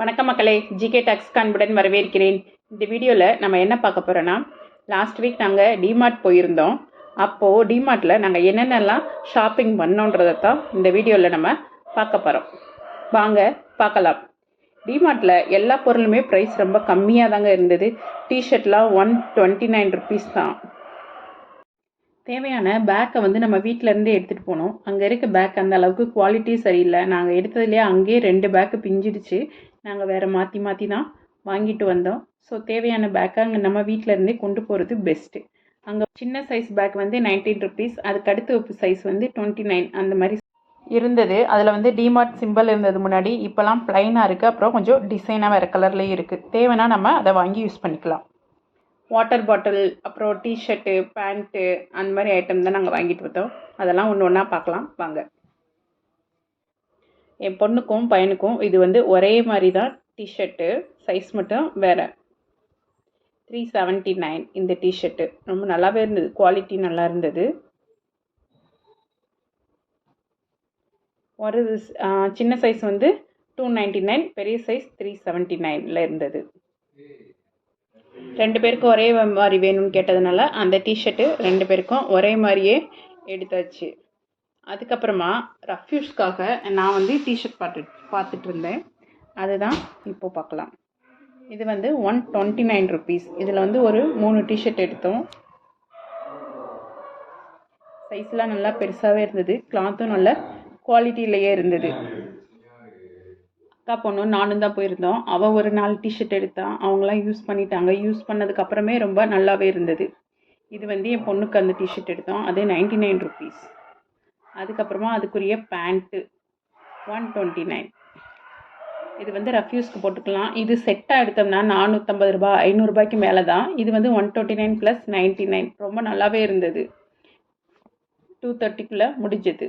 வணக்கம் மக்களே GK tax கான்புடன் வரவேற்கிறேன். இந்த வீடியோவில் நம்ம என்ன பார்க்க போகிறோன்னா லாஸ்ட் வீக் நாங்கள் டிமார்ட் போயிருந்தோம். அப்போது டிமார்ட்டில் நாங்கள் என்னென்னலாம் ஷாப்பிங் பண்ணோன்றதை தான் இந்த வீடியோவில் நம்ம பார்க்க போகிறோம் வாங்க பார்க்கலாம். டிமார்ட்டில் எல்லா பொருளுமே ப்ரைஸ் ரொம்ப கம்மியாக தாங்க இருந்தது. டிஷர்ட்லாம் ஒன் டுவெண்ட்டி நைன் ருபீஸ் தான். தேவையான பேக்கை வந்து நம்ம வீட்டிலேருந்து எடுத்துகிட்டு போனோம். அங்கே இருக்க பேக் அந்த அளவுக்கு குவாலிட்டி சரியில்லை. நாங்கள் எடுத்ததுலேயே அங்கேயே ரெண்டு பேக்கு பிஞ்சிடுச்சு. நாங்கள் வேறு மாற்றி மாற்றி தான் வாங்கிட்டு வந்தோம். ஸோ தேவையான பேக்கை அங்கே நம்ம வீட்டிலருந்தே கொண்டு போகிறது பெஸ்ட்டு அங்கே சின்ன சைஸ் பேக் வந்து நைன்டீன் ருபீஸ் அதுக்கு அடுத்த சைஸ் வந்து டுவெண்ட்டி நைன் அந்த மாதிரி இருந்தது. அதில் வந்து டிமார்ட் சிம்பிள் இருந்தது முன்னாடி. இப்போலாம் ப்ளைனாக இருக்குது அப்புறம் கொஞ்சம் டிசைனாக வேறு கலர்லேயும் இருக்குது தேவைன்னா நம்ம அதை வாங்கி யூஸ் பண்ணிக்கலாம். வாட்டர் பாட்டில் அப்புறம் டிஷர்ட்டு பேண்ட்டு அந்த மாதிரி ஐட்டம் தான் நாங்கள் வாங்கிட்டு வந்தோம். அதெல்லாம் ஒன்று ஒன்றா பார்க்கலாம். வாங்க. என் பொண்ணுக்கும் பையனுக்கும் இது வந்து ஒரே மாதிரி தான் டிஷர்ட்டு சைஸ் மட்டும் வேறு. த்ரீ செவன்ட்டி நைன் இந்த டிஷர்ட்டு ரொம்ப நல்லாவே இருந்தது. குவாலிட்டி நல்லா இருந்தது. ஒரு சின்ன சைஸ் வந்து டூ நைன்ட்டி நைன் பெரிய சைஸ் த்ரீ செவன்ட்டி நைனில் இருந்தது. ரெண்டு பேருக்கும் ஒரே மாதிரி வேணும்னு கேட்டதுனால அந்த டிஷர்ட்டு ரெண்டு பேருக்கும் ஒரே மாதிரியே எடுத்தாச்சு. அதுக்கப்புறமா ரஃப்யூஸ்க்காக நான் வந்து டிஷர்ட் பார்த்து பார்த்துட்டு இருந்தேன் அதுதான் இப்போ பார்க்கலாம். இது வந்து ஒன் டுவெண்ட்டி நைன் ருபீஸ் இதில் வந்து ஒரு மூணு டிஷர்ட் எடுத்தோம். சைஸ்லாம் நல்லா பெருசாகவே இருந்தது. கிளாத்தும் நல்ல குவாலிட்டியிலேயே இருந்தது. அக்கா பொண்ணு நானும் தான் போயிருந்தோம். அவள் ஒரு நாலு டிஷர்ட் எடுத்தான் அவங்களாம் யூஸ் பண்ணிட்டாங்க. யூஸ் பண்ணதுக்கப்புறமே ரொம்ப நல்லாவே இருந்தது. இது வந்து என் பொண்ணுக்கு அந்த டிஷர்ட் எடுத்தோம். அது நைன்டி நைன் ருபீஸ் அதுக்கப்புறமா அதுக்குரிய பேண்ட்டு ஒன் டுவெண்ட்டி நைன் இது வந்து ரஃப்யூஸ்க்கு போட்டுக்கலாம். இது செட்டாக எடுத்தோம்னா நானூற்றம்பது ரூபா ஐநூறுரூபாய்க்கு மேலே தான் இது வந்து one twenty nine plus ninety nine ரொம்ப நல்லாவே இருந்தது. டூ தேர்ட்டிக்குள்ளே முடிஞ்சது.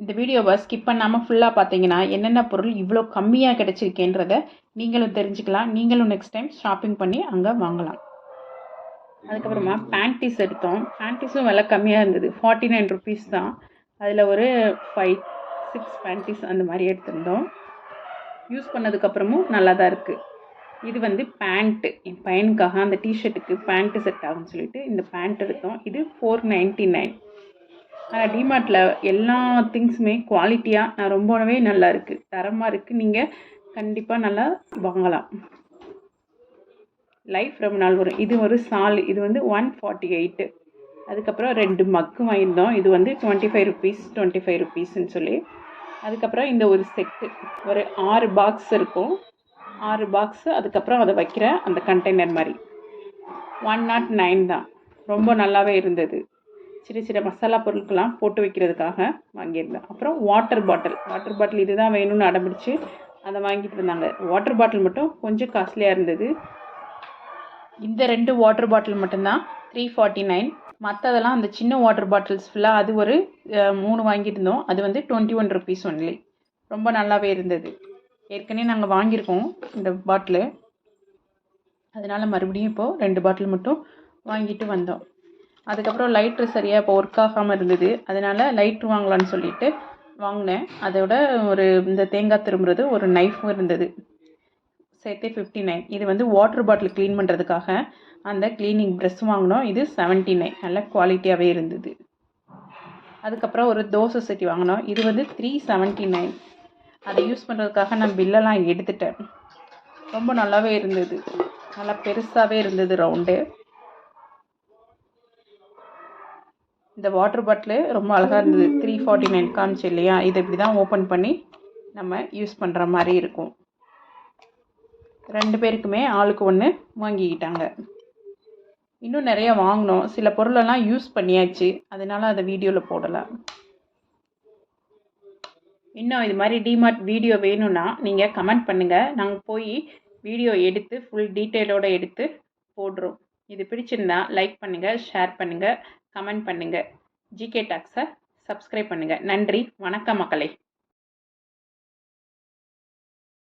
இந்த வீடியோவை ஸ்கிப் பண்ணாமல் ஃபுல்லாக பார்த்தீங்கன்னா என்னென்ன பொருள் இவ்வளோ கம்மியாக கிடச்சிருக்கேன்றத நீங்களும் தெரிஞ்சுக்கலாம். நீங்களும் நெக்ஸ்ட் டைம் ஷாப்பிங் பண்ணி அங்கே வாங்கலாம். அதுக்கப்புறமா பேண்டீஸ் எடுத்தோம். பேண்டீஸும் விலை கம்மியாக இருந்தது. ஃபார்ட்டி நைன் ருபீஸ் தான். அதில் ஒரு ஃபைவ் சிக்ஸ் பேண்டீஸ் அந்த மாதிரி எடுத்திருந்தோம். யூஸ் பண்ணதுக்கப்புறமும் நல்லா தான் இருக்குது இது வந்து பேண்ட்டு என் பையனுக்காக அந்த டிஷர்ட்டுக்கு பேண்ட்டு செட் ஆகும்னு சொல்லிட்டு இந்த பேண்ட் எடுத்தோம். இது ஃபோர் நைன்ட்டி நைன் ஆனால் டிமார்ட்டில் எல்லா திங்ஸுமே குவாலிட்டியாக நான் ரொம்பவே நல்லா இருக்குது தரமாக இருக்குது நீங்கள் கண்டிப்பாக நல்லா வாங்கலாம். லைஃப் ரொம்ப நாள் வரும். இது ஒரு சால். இது வந்து ஒன் ஃபார்ட்டி எயிட்டு அதுக்கப்புறம் ரெண்டு மக்கு வாங்கியிருந்தோம். இது வந்து twenty five rupees twenty five ருபீஸ்ன்னு சொல்லி. அதுக்கப்புறம் இந்த ஒரு செட்டு ஒரு ஆறு பாக்ஸ் இருக்கும். ஆறு பாக்ஸு அதுக்கப்புறம் அதை வைக்கிற அந்த கண்டெய்னர் மாதிரி. ஒன் நாட் நைன் தான். ரொம்ப நல்லாவே இருந்தது. சின்ன சின்ன மசாலா பொருட்கள்லாம் போட்டு வைக்கிறதுக்காக வாங்கியிருந்தேன். அப்புறம் வாட்டர் பாட்டில் வாட்டர் பாட்டில் இதுதான் வேணும்னு அடம்பிடிச்சு அதை வாங்கிட்டு இருந்தாங்க. வாட்டர் பாட்டில் மட்டும் கொஞ்சம் காஸ்ட்லியாக இருந்தது. இந்த ரெண்டு வாட்டர் பாட்டில் மட்டும்தான் த்ரீ ஃபார்ட்டி நைன் மற்றதெல்லாம் அந்த சின்ன வாட்டர் பாட்டில்ஸ் ஃபுல்லாக அது ஒரு மூணு வாங்கியிருந்தோம். அது வந்து டுவெண்ட்டி ஒன் ருபீஸ் ஒன்லி ரொம்ப நல்லாவே இருந்தது. ஏற்கனவே நாங்கள் வாங்கியிருக்கோம் இந்த பாட்டிலு அதனால் மறுபடியும் இப்போது ரெண்டு பாட்டில் மட்டும் வாங்கிட்டு வந்தோம். அதுக்கப்புறம் லைட்ரு சரியாக இப்போ ஒர்க் ஆகாமல் இருந்தது. அதனால் லைட்ரு வாங்கலான்னு சொல்லிட்டு வாங்கினேன். அதோட ஒரு இந்த தேங்காய் திரும்புறது ஒரு நைஃபும் இருந்தது. சேர்த்தே ஃபிஃப்டி நைன் இது வந்து வாட்டர் பாட்டில் க்ளீன் பண்ணுறதுக்காக அந்த க்ளீனிங் ப்ரெஷ் வாங்கினோம். இது செவன்ட்டி நைன் நல்ல குவாலிட்டியாகவே இருந்தது. அதுக்கப்புறம் ஒரு தோசை சட்டி வாங்கினோம். இது வந்து த்ரீ செவன்ட்டி நைன் அதை யூஸ் பண்ணுறதுக்காக நான் பில்லெல்லாம் எடுத்துட்டேன். ரொம்ப நல்லாவே இருந்தது. நல்லா பெருசாகவே இருந்தது ரவுண்டு இந்த வாட்டர் பாட்டிலு ரொம்ப அழகாக இருந்தது. த்ரீ ஃபார்ட்டி நைன் காமிச்சு இல்லையா? இதை இப்படி தான் ஓப்பன் பண்ணி நம்ம யூஸ் பண்ணுற மாதிரி இருக்கும். ரெண்டு பேருக்குமே ஆளுக்கு ஒன்று வாங்கிக்கிட்டாங்க. இன்னும் நிறைய வாங்கினோம். சில பொருளெல்லாம் யூஸ் பண்ணியாச்சு. அதனால் அதை வீடியோவில் போடலை. இன்னும் இது மாதிரி டிமார்ட் வீடியோ வேணும்னா நீங்கள் கமெண்ட் பண்ணுங்கள் நாங்கள் போய் வீடியோ எடுத்து ஃபுல் டீட்டெயிலோடு எடுத்து போடுறோம். இது பிடிச்சிருந்தா லைக் பண்ணுங்கள் ஷேர் பண்ணுங்கள் கமெண்ட் பண்ணுங்கள் ஜிகே டாக்ஸை சப்ஸ்கிரைப் பண்ணுங்கள் நன்றி. வணக்கம் மக்களை.